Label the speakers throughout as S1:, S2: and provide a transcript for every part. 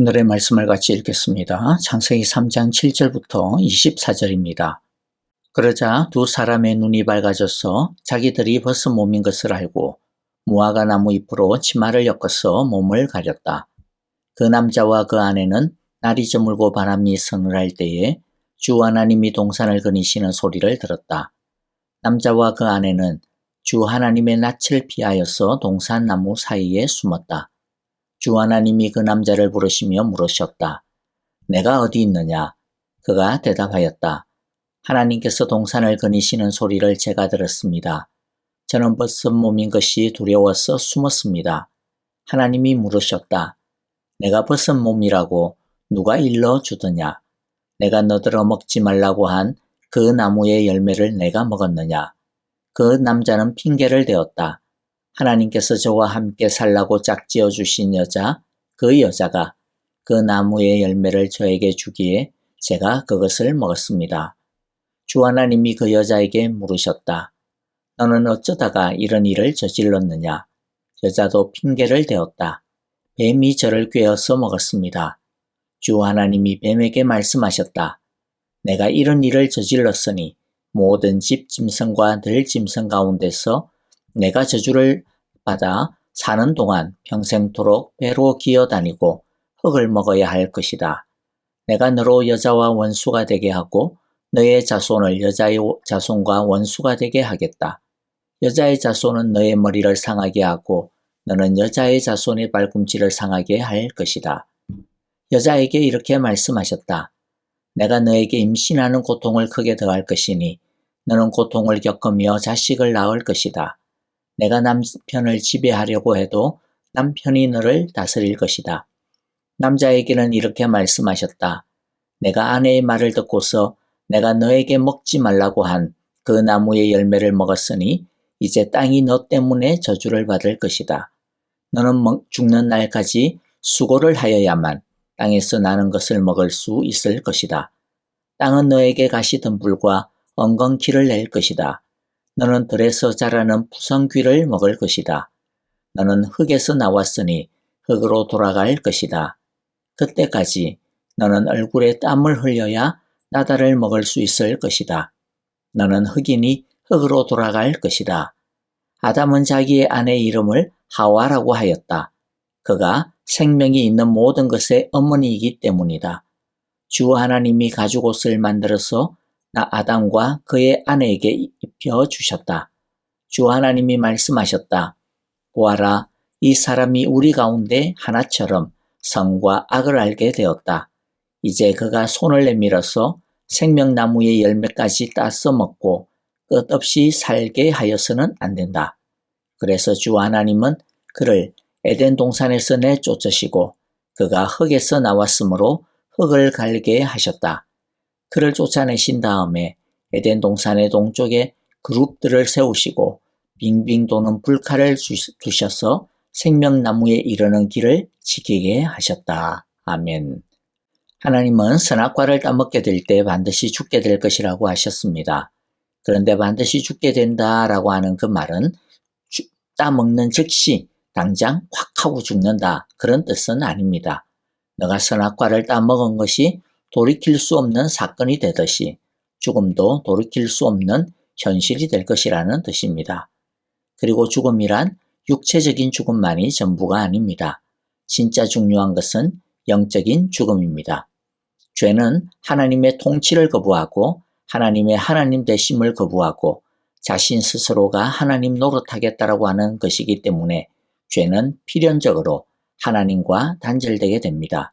S1: 오늘의 말씀을 같이 읽겠습니다. 창세기 3장 7절부터 24절입니다. 그러자 두 사람의 눈이 밝아져서 자기들이 벗은 몸인 것을 알고 무화과 나무 잎으로 치마를 엮어서 몸을 가렸다. 그 남자와 그 아내는 날이 저물고 바람이 서늘할 때에 주 하나님이 동산을 거니시는 소리를 들었다. 남자와 그 아내는 주 하나님의 낯을 피하여서 동산 나무 사이에 숨었다. 주 하나님이 그 남자를 부르시며 물으셨다. 내가 어디 있느냐? 그가 대답하였다. 하나님께서 동산을 거니시는 소리를 제가 들었습니다. 저는 벗은 몸인 것이 두려워서 숨었습니다. 하나님이 물으셨다. 내가 벗은 몸이라고 누가 일러 주더냐? 내가 너들어 먹지 말라고 한 그 나무의 열매를 내가 먹었느냐? 그 남자는 핑계를 대었다. 하나님께서 저와 함께 살라고 짝지어 주신 여자, 그 여자가 그 나무의 열매를 저에게 주기에 제가 그것을 먹었습니다. 주 하나님이 그 여자에게 물으셨다. 너는 어쩌다가 이런 일을 저질렀느냐? 여자도 핑계를 대었다. 뱀이 저를 꿰어서 먹었습니다. 주 하나님이 뱀에게 말씀하셨다. 내가 이런 일을 저질렀으니 모든 집 짐승과 들 짐승 가운데서 내가 저주를 받아 사는 동안 평생토록 배로 기어다니고 흙을 먹어야 할 것이다. 내가 너로 여자와 원수가 되게 하고 너의 자손을 여자의 자손과 원수가 되게 하겠다. 여자의 자손은 너의 머리를 상하게 하고 너는 여자의 자손의 발꿈치를 상하게 할 것이다. 여자에게 이렇게 말씀하셨다. 내가 너에게 임신하는 고통을 크게 더할 것이니 너는 고통을 겪으며 자식을 낳을 것이다. 내가 남편을 지배하려고 해도 남편이 너를 다스릴 것이다. 남자에게는 이렇게 말씀하셨다. 내가 아내의 말을 듣고서 내가 너에게 먹지 말라고 한 그 나무의 열매를 먹었으니 이제 땅이 너 때문에 저주를 받을 것이다. 너는 죽는 날까지 수고를 하여야만 땅에서 나는 것을 먹을 수 있을 것이다. 땅은 너에게 가시던 불과 엉겅퀴를 낼 것이다. 너는 들에서 자라는 푸성귀를 먹을 것이다. 너는 흙에서 나왔으니 흙으로 돌아갈 것이다. 그때까지 너는 얼굴에 땀을 흘려야 나다를 먹을 수 있을 것이다. 너는 흑인이 흙으로 돌아갈 것이다. 아담은 자기의 아내의 이름을 하와라고 하였다. 그가 생명이 있는 모든 것의 어머니이기 때문이다. 주 하나님이 가죽 옷을 만들어서 나 아담과 그의 아내에게 입혀 주셨다. 주 하나님이 말씀하셨다. 보아라, 이 사람이 우리 가운데 하나처럼 성과 악을 알게 되었다. 이제 그가 손을 내밀어서 생명나무의 열매까지 따서 먹고 끝없이 살게 하여서는 안 된다. 그래서 주 하나님은 그를 에덴 동산에서 내쫓으시고 그가 흙에서 나왔으므로 흙을 갈게 하셨다. 그를 쫓아내신 다음에 에덴 동산의 동쪽에 그룹들을 세우시고 빙빙 도는 불칼을 두셔서 생명나무에 이르는 길을 지키게 하셨다. 아멘. 하나님은 선악과를 따먹게 될 때 반드시 죽게 될 것이라고 하셨습니다. 그런데 반드시 죽게 된다라고 하는 그 말은 따먹는 즉시 당장 확 하고 죽는다 그런 뜻은 아닙니다. 너가 선악과를 따먹은 것이 돌이킬 수 없는 사건이 되듯이 죽음도 돌이킬 수 없는 현실이 될 것이라는 뜻입니다. 그리고 죽음이란 육체적인 죽음만이 전부가 아닙니다. 진짜 중요한 것은 영적인 죽음입니다. 죄는 하나님의 통치를 거부하고 하나님의 하나님 되심을 거부하고 자신 스스로가 하나님 노릇하겠다라고 하는 것이기 때문에 죄는 필연적으로 하나님과 단절되게 됩니다.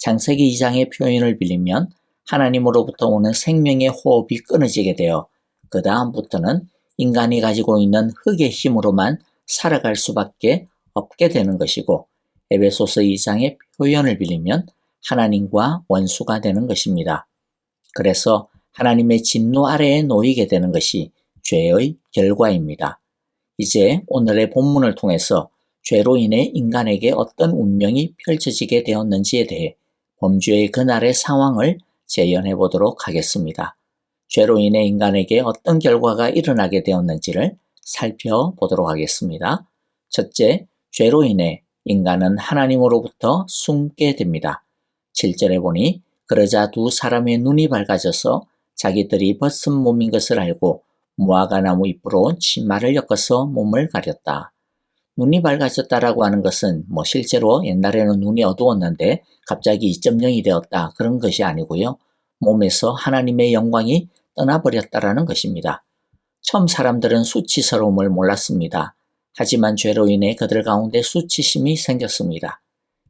S1: 창세기 2장의 표현을 빌리면 하나님으로부터 오는 생명의 호흡이 끊어지게 되어 그 다음부터는 인간이 가지고 있는 흙의 힘으로만 살아갈 수밖에 없게 되는 것이고 에베소서 2장의 표현을 빌리면 하나님과 원수가 되는 것입니다. 그래서 하나님의 진노 아래에 놓이게 되는 것이 죄의 결과입니다. 이제 오늘의 본문을 통해서 죄로 인해 인간에게 어떤 운명이 펼쳐지게 되었는지에 대해 범죄의 그날의 상황을 재현해 보도록 하겠습니다. 죄로 인해 인간에게 어떤 결과가 일어나게 되었는지를 살펴보도록 하겠습니다. 첫째, 죄로 인해 인간은 하나님으로부터 숨게 됩니다. 7절에 보니 그러자 두 사람의 눈이 밝아져서 자기들이 벗은 몸인 것을 알고 무화과 나무 잎으로 치마를 엮어서 몸을 가렸다. 눈이 밝아졌다라고 하는 것은 뭐 실제로 옛날에는 눈이 어두웠는데 갑자기 2.0이 되었다 그런 것이 아니고요. 몸에서 하나님의 영광이 떠나버렸다라는 것입니다. 처음 사람들은 수치스러움을 몰랐습니다. 하지만 죄로 인해 그들 가운데 수치심이 생겼습니다.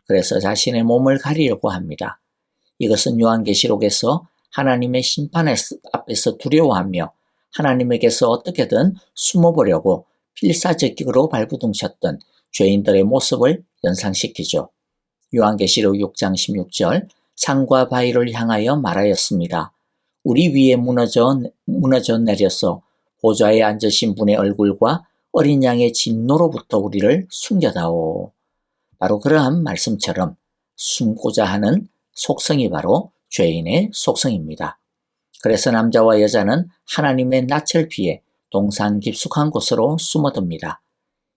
S1: 그래서 자신의 몸을 가리려고 합니다. 이것은 요한계시록에서 하나님의 심판 앞에서 두려워하며 하나님에게서 어떻게든 숨어보려고 필사적으로 발부둥쳤던 죄인들의 모습을 연상시키죠. 요한계시록 6장 16절 상과 바위를 향하여 말하였습니다. 우리 위에 무너져, 무너져 내려서 보좌에 앉으신 분의 얼굴과 어린 양의 진노로부터 우리를 숨겨다오. 바로 그러한 말씀처럼 숨고자 하는 속성이 바로 죄인의 속성입니다. 그래서 남자와 여자는 하나님의 낯을 피해 동산 깊숙한 곳으로 숨어듭니다.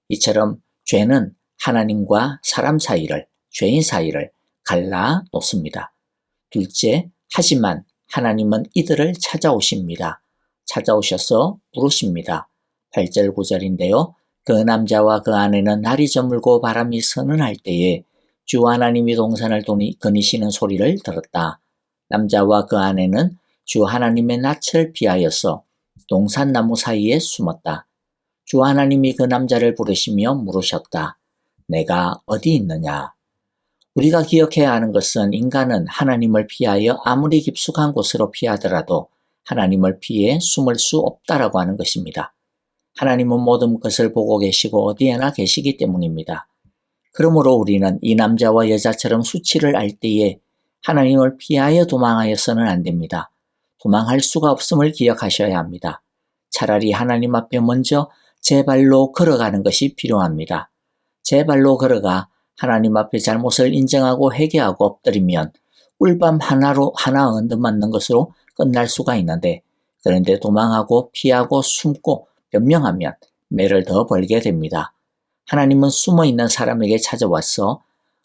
S1: 이처럼 죄는 하나님과 사람 사이를, 죄인 사이를 갈라 놓습니다. 둘째, 하지만 하나님은 이들을 찾아오십니다. 찾아오셔서 부르십니다. 8절 9절인데요. 그 남자와 그 아내는 날이 저물고 바람이 서는할 때에 주 하나님이 동산을 거니시는 소리를 들었다. 남자와 그 아내는 주 하나님의 낯을 피하여서 동산나무 사이에 숨었다. 주 하나님이 그 남자를 부르시며 물으셨다. 내가 어디 있느냐? 우리가 기억해야 하는 것은 인간은 하나님을 피하여 아무리 깊숙한 곳으로 피하더라도 하나님을 피해 숨을 수 없다라고 하는 것입니다. 하나님은 모든 것을 보고 계시고 어디에나 계시기 때문입니다. 그러므로 우리는 이 남자와 여자처럼 수치를 알 때에 하나님을 피하여 도망하여서는 안 됩니다. 도망할 수가 없음을 기억하셔야 합니다. 차라리 하나님 앞에 먼저 제 발로 걸어가는 것이 필요합니다. 제 발로 걸어가 하나님 앞에 잘못을 인정하고 회개하고 엎드리면 꿀밤 하나로 하나 얻어맞는 것으로 끝날 수가 있는데 그런데 도망하고 피하고 숨고 변명하면 매를 더 벌게 됩니다. 하나님은 숨어 있는 사람에게 찾아와서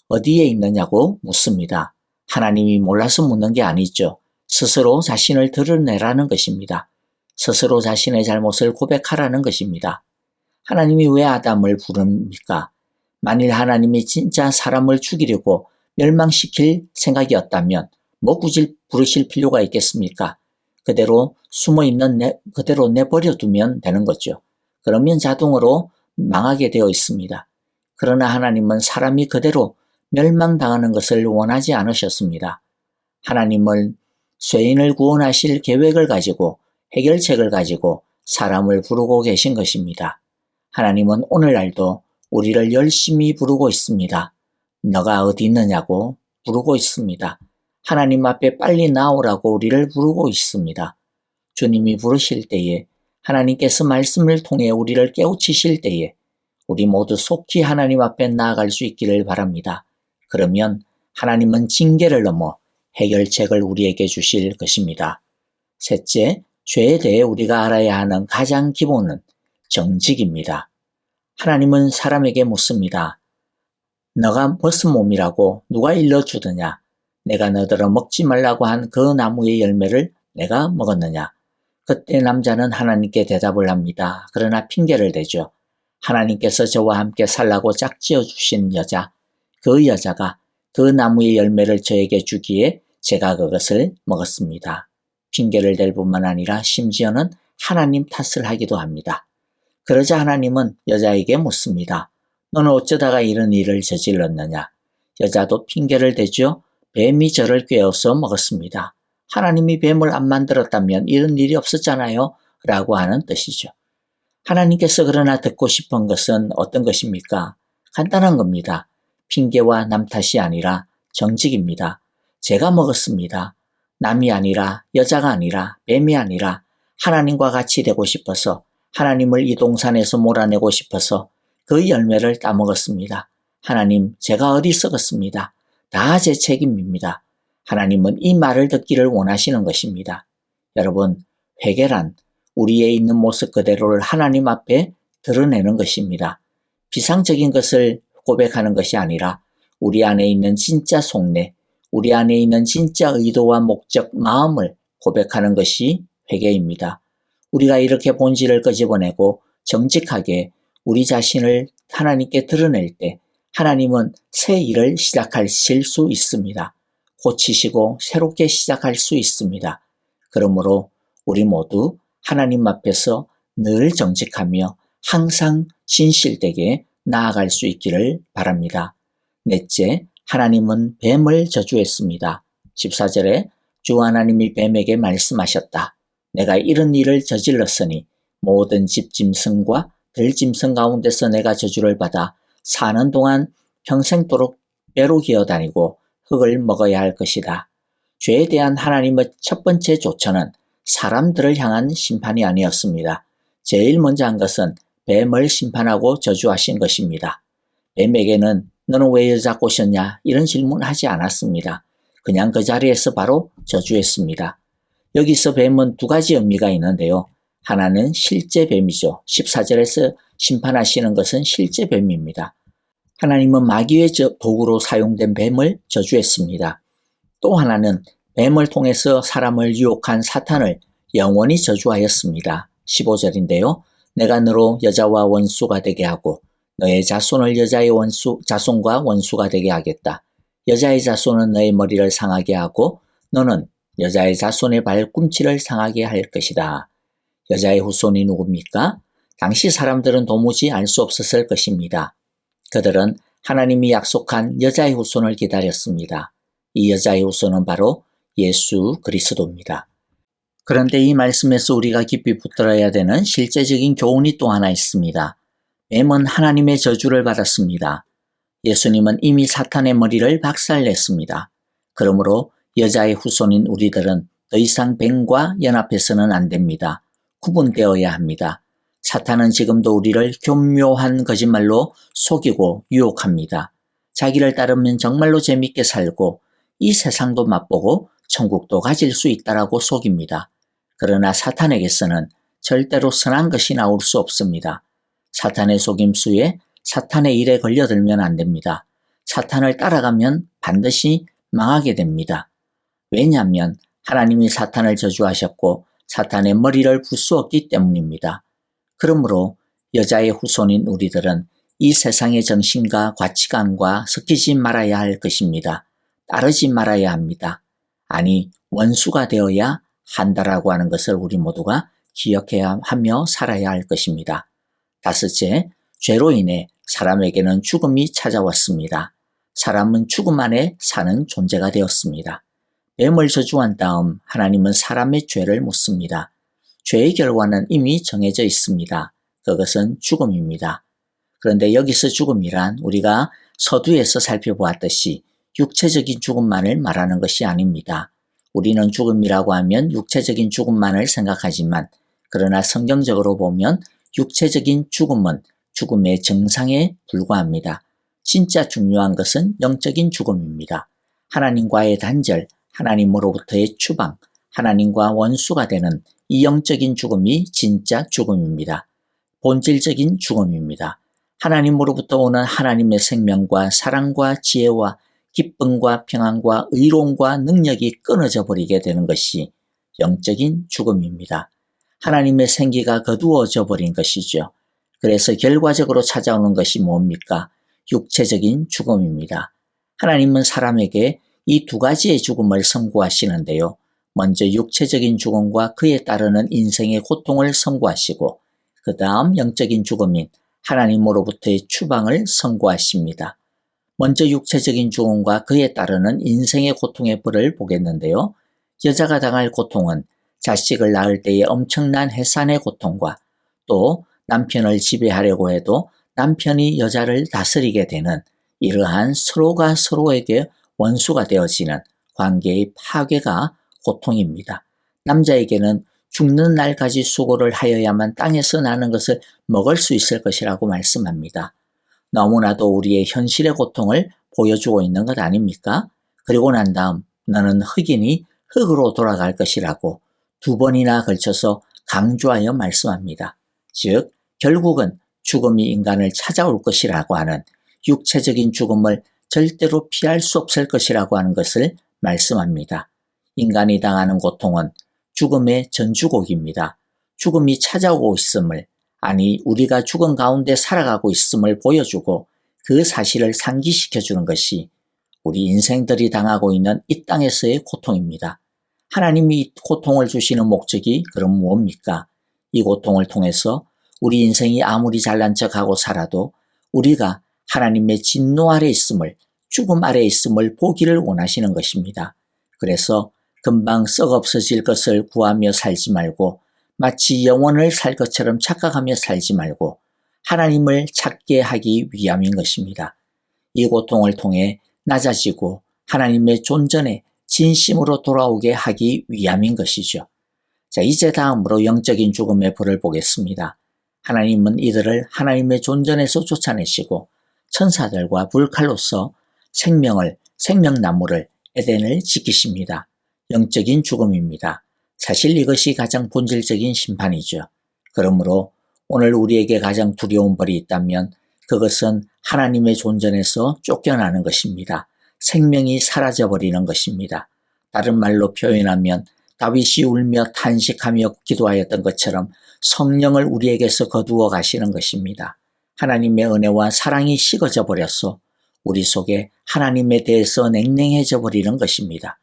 S1: 어디에 있느냐고 묻습니다. 하나님이 몰라서 묻는 게 아니죠. 스스로 자신을 드러내라는 것입니다. 스스로 자신의 잘못을 고백하라는 것입니다. 하나님이 왜 아담을 부릅니까? 만일 하나님이 진짜 사람을 죽이려고 멸망시킬 생각이었다면 뭐 굳이 부르실 필요가 있겠습니까? 그대로 숨어 있는 내, 그대로 내버려 두면 되는 거죠. 그러면 자동으로 망하게 되어 있습니다. 그러나 하나님은 사람이 그대로 멸망당하는 것을 원하지 않으셨습니다. 하나님은 죄인을 구원하실 계획을 가지고 해결책을 가지고 사람을 부르고 계신 것입니다. 하나님은 오늘날도 우리를 열심히 부르고 있습니다. 너가 어디 있느냐고 부르고 있습니다. 하나님 앞에 빨리 나오라고 우리를 부르고 있습니다. 주님이 부르실 때에 하나님께서 말씀을 통해 우리를 깨우치실 때에 우리 모두 속히 하나님 앞에 나아갈 수 있기를 바랍니다. 그러면 하나님은 징계를 넘어 해결책을 우리에게 주실 것입니다. 셋째, 죄에 대해 우리가 알아야 하는 가장 기본은 정직입니다. 하나님은 사람에게 묻습니다. 너가 벗은 몸이라고 누가 일러주더냐? 내가 너더러 먹지 말라고 한 그 나무의 열매를 내가 먹었느냐? 그때 남자는 하나님께 대답을 합니다. 그러나 핑계를 대죠. 하나님께서 저와 함께 살라고 짝지어 주신 여자, 그 여자가 그 나무의 열매를 저에게 주기에 제가 그것을 먹었습니다. 핑계를 댈 뿐만 아니라 심지어는 하나님 탓을 하기도 합니다. 그러자 하나님은 여자에게 묻습니다. 너는 어쩌다가 이런 일을 저질렀느냐? 여자도 핑계를 대죠. 뱀이 저를 꿰어서 먹었습니다. 하나님이 뱀을 안 만들었다면 이런 일이 없었잖아요. 라고 하는 뜻이죠. 하나님께서 그러나 듣고 싶은 것은 어떤 것입니까? 간단한 겁니다. 핑계와 남 탓이 아니라 정직입니다. 제가 먹었습니다. 남이 아니라 여자가 아니라 뱀이 아니라 하나님과 같이 되고 싶어서 하나님을 이 동산에서 몰아내고 싶어서 그 열매를 따먹었습니다. 하나님, 제가 어디 썩었습니다. 다 제 책임입니다. 하나님은 이 말을 듣기를 원하시는 것입니다. 여러분, 회개란 우리의 있는 모습 그대로를 하나님 앞에 드러내는 것입니다. 비상적인 것을 고백하는 것이 아니라 우리 안에 있는 진짜 속내, 우리 안에 있는 진짜 의도와 목적, 마음을 고백하는 것이 회개입니다. 우리가 이렇게 본질을 끄집어내고 정직하게 우리 자신을 하나님께 드러낼 때 하나님은 새 일을 시작하실 수 있습니다. 고치시고 새롭게 시작할 수 있습니다. 그러므로 우리 모두 하나님 앞에서 늘 정직하며 항상 진실되게 나아갈 수 있기를 바랍니다. 넷째, 하나님은 뱀을 저주했습니다. 14절에 주 하나님이 뱀에게 말씀하셨다. 내가 이런 일을 저질렀으니 모든 집짐승과 들짐승 가운데서 내가 저주를 받아 사는 동안 평생도록 뼈로 기어다니고 흙을 먹어야 할 것이다. 죄에 대한 하나님의 첫 번째 조처는 사람들을 향한 심판이 아니었습니다. 제일 먼저 한 것은 뱀을 심판하고 저주하신 것입니다. 뱀에게는 너는 왜 여자 꼬셨냐 이런 질문 하지 않았습니다. 그냥 그 자리에서 바로 저주했습니다. 여기서 뱀은 두 가지 의미가 있는데요. 하나는 실제 뱀이죠. 14절에서 심판하시는 것은 실제 뱀입니다. 하나님은 마귀의 도구로 사용된 뱀을 저주했습니다. 또 하나는 뱀을 통해서 사람을 유혹한 사탄을 영원히 저주하였습니다. 15절인데요. 내가 너로 여자와 원수가 되게 하고 너의 자손을 여자의 원수, 자손과 원수가 되게 하겠다. 여자의 자손은 너의 머리를 상하게 하고 너는 여자의 자손의 발꿈치를 상하게 할 것이다. 여자의 후손이 누굽니까? 당시 사람들은 도무지 알 수 없었을 것입니다. 그들은 하나님이 약속한 여자의 후손을 기다렸습니다. 이 여자의 후손은 바로 예수 그리스도입니다. 그런데 이 말씀에서 우리가 깊이 붙들어야 되는 실제적인 교훈이 또 하나 있습니다. 뱀은 하나님의 저주를 받았습니다. 예수님은 이미 사탄의 머리를 박살냈습니다. 그러므로 여자의 후손인 우리들은 더 이상 뱀과 연합해서는 안 됩니다. 구분되어야 합니다. 사탄은 지금도 우리를 교묘한 거짓말로 속이고 유혹합니다. 자기를 따르면 정말로 재밌게 살고 이 세상도 맛보고 천국도 가질 수 있다라고 속입니다. 그러나 사탄에게서는 절대로 선한 것이 나올 수 없습니다. 사탄의 속임수에 사탄의 일에 걸려들면 안 됩니다. 사탄을 따라가면 반드시 망하게 됩니다. 왜냐하면 하나님이 사탄을 저주하셨고 사탄의 머리를 부수었기 때문입니다. 그러므로 여자의 후손인 우리들은 이 세상의 정신과 가치관과 섞이지 말아야 할 것입니다. 따르지 말아야 합니다. 아니, 원수가 되어야 한다라고 하는 것을 우리 모두가 기억해야 하며 살아야 할 것입니다. 다섯째, 죄로 인해 사람에게는 죽음이 찾아왔습니다. 사람은 죽음 안에 사는 존재가 되었습니다. 뱀을 저주한 다음 하나님은 사람의 죄를 묻습니다. 죄의 결과는 이미 정해져 있습니다. 그것은 죽음입니다. 그런데 여기서 죽음이란 우리가 서두에서 살펴보았듯이 육체적인 죽음만을 말하는 것이 아닙니다. 우리는 죽음이라고 하면 육체적인 죽음만을 생각하지만 그러나 성경적으로 보면 육체적인 죽음은 죽음의 정상에 불과합니다. 진짜 중요한 것은 영적인 죽음입니다. 하나님과의 단절, 하나님으로부터의 추방, 하나님과 원수가 되는 이 영적인 죽음이 진짜 죽음입니다. 본질적인 죽음입니다. 하나님으로부터 오는 하나님의 생명과 사랑과 지혜와 기쁨과 평안과 의로움과 능력이 끊어져 버리게 되는 것이 영적인 죽음입니다. 하나님의 생기가 거두어져 버린 것이죠. 그래서 결과적으로 찾아오는 것이 뭡니까? 육체적인 죽음입니다. 하나님은 사람에게 이 두 가지의 죽음을 선고하시는데요. 먼저 육체적인 죽음과 그에 따르는 인생의 고통을 선고하시고 그 다음 영적인 죽음인 하나님으로부터의 추방을 선고하십니다. 먼저 육체적인 죽음과 그에 따르는 인생의 고통의 벌을 보겠는데요. 여자가 당할 고통은 자식을 낳을 때의 엄청난 해산의 고통과 또 남편을 지배하려고 해도 남편이 여자를 다스리게 되는 이러한 서로가 서로에게 원수가 되어지는 관계의 파괴가 고통입니다. 남자에게는 죽는 날까지 수고를 하여야만 땅에서 나는 것을 먹을 수 있을 것이라고 말씀합니다. 너무나도 우리의 현실의 고통을 보여주고 있는 것 아닙니까? 그리고 난 다음 너는 흑인이 흙으로 돌아갈 것이라고 두 번이나 걸쳐서 강조하여 말씀합니다. 즉, 결국은 죽음이 인간을 찾아올 것이라고 하는 육체적인 죽음을 절대로 피할 수 없을 것이라고 하는 것을 말씀합니다. 인간이 당하는 고통은 죽음의 전주곡입니다. 죽음이 찾아오고 있음을, 아니, 우리가 죽은 가운데 살아가고 있음을 보여주고 그 사실을 상기시켜 주는 것이 우리 인생들이 당하고 있는 이 땅에서의 고통입니다. 하나님이 이 고통을 주시는 목적이 그럼 무엇입니까? 이 고통을 통해서 우리 인생이 아무리 잘난 척하고 살아도 우리가 하나님의 진노 아래 있음을 죽음 아래 있음을 보기를 원하시는 것입니다. 그래서 금방 썩 없어질 것을 구하며 살지 말고 마치 영원을 살 것처럼 착각하며 살지 말고 하나님을 찾게 하기 위함인 것입니다. 이 고통을 통해 낮아지고 하나님의 존전에 진심으로 돌아오게 하기 위함인 것이죠. 자, 이제 다음으로 영적인 죽음의 불을 보겠습니다. 하나님은 이들을 하나님의 존전에서 쫓아내시고 천사들과 불칼로서 생명을, 생명나무를, 에덴을 지키십니다. 영적인 죽음입니다. 사실 이것이 가장 본질적인 심판이죠. 그러므로 오늘 우리에게 가장 두려운 벌이 있다면 그것은 하나님의 존전에서 쫓겨나는 것입니다. 생명이 사라져버리는 것입니다. 다른 말로 표현하면 다윗이 울며 탄식하며 기도하였던 것처럼 성령을 우리에게서 거두어 가시는 것입니다. 하나님의 은혜와 사랑이 식어져 버렸소. 우리 속에 하나님에 대해서 냉랭해져 버리는 것입니다.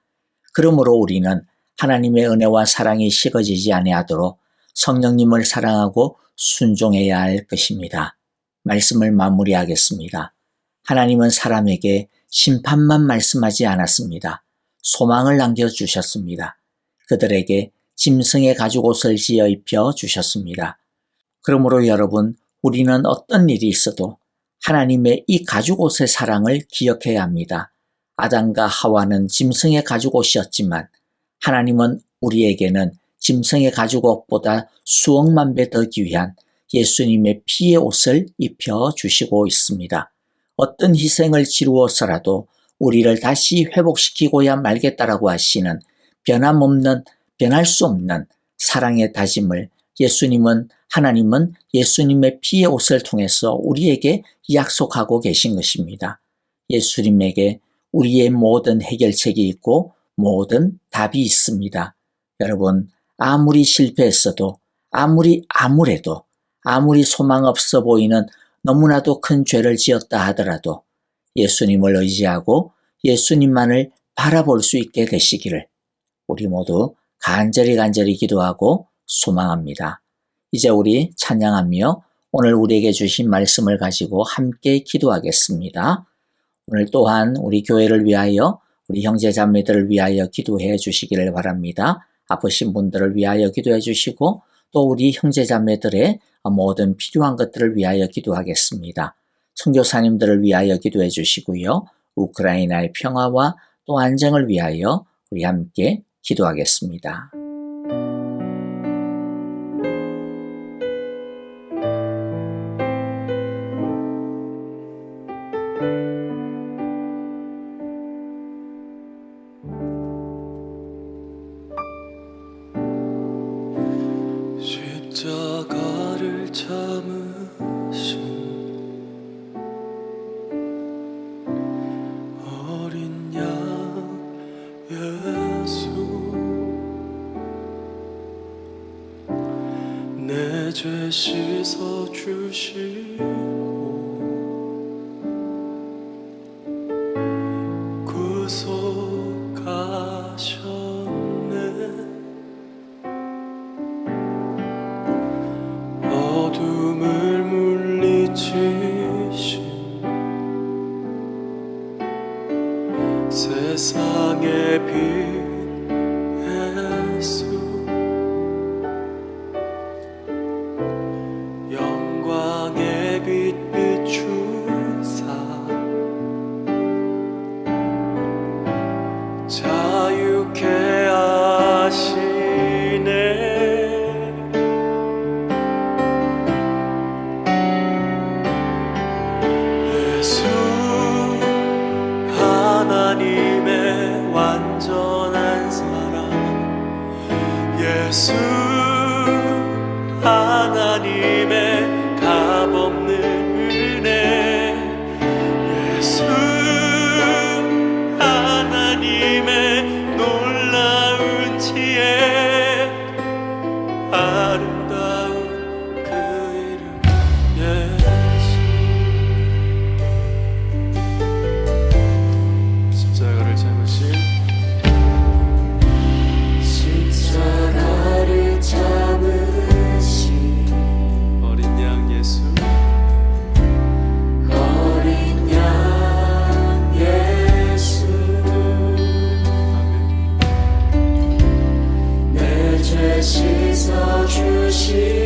S1: 그러므로 우리는 하나님의 은혜와 사랑이 식어지지 아니하도록 성령님을 사랑하고 순종해야 할 것입니다. 말씀을 마무리하겠습니다. 하나님은 사람에게 심판만 말씀하지 않았습니다. 소망을 남겨주셨습니다. 그들에게 짐승의 가죽옷을 지어 입혀 주셨습니다. 그러므로 여러분, 우리는 어떤 일이 있어도 하나님의 이 가죽옷의 사랑을 기억해야 합니다. 아담과 하와는 짐승의 가죽옷이었지만 하나님은 우리에게는 짐승의 가죽옷보다 수억만 배 더 귀한 예수님의 피의 옷을 입혀 주시고 있습니다. 어떤 희생을 치루어서라도 우리를 다시 회복시키고야 말겠다라고 하시는 변함없는 변할 수 없는 사랑의 다짐을 예수님은 하나님은 예수님의 피의 옷을 통해서 우리에게 약속하고 계신 것입니다. 예수님에게 우리의 모든 해결책이 있고 모든 답이 있습니다. 여러분, 아무리 실패했어도, 아무리 아무래도, 아무리 소망 없어 보이는 너무나도 큰 죄를 지었다 하더라도 예수님을 의지하고 예수님만을 바라볼 수 있게 되시기를 우리 모두 간절히 간절히 기도하고 소망합니다. 이제 우리 찬양하며 오늘 우리에게 주신 말씀을 가지고 함께 기도하겠습니다. 오늘 또한 우리 교회를 위하여 우리 형제 자매들을 위하여 기도해 주시기를 바랍니다. 아프신 분들을 위하여 기도해 주시고 또 우리 형제 자매들의 모든 필요한 것들을 위하여 기도하겠습니다. 선교사님들을 위하여 기도해 주시고요. 우크라이나의 평화와 또 안정을 위하여 우리 함께 기도하겠습니다.
S2: 하나님의 완전한 사랑. 예수 cheer.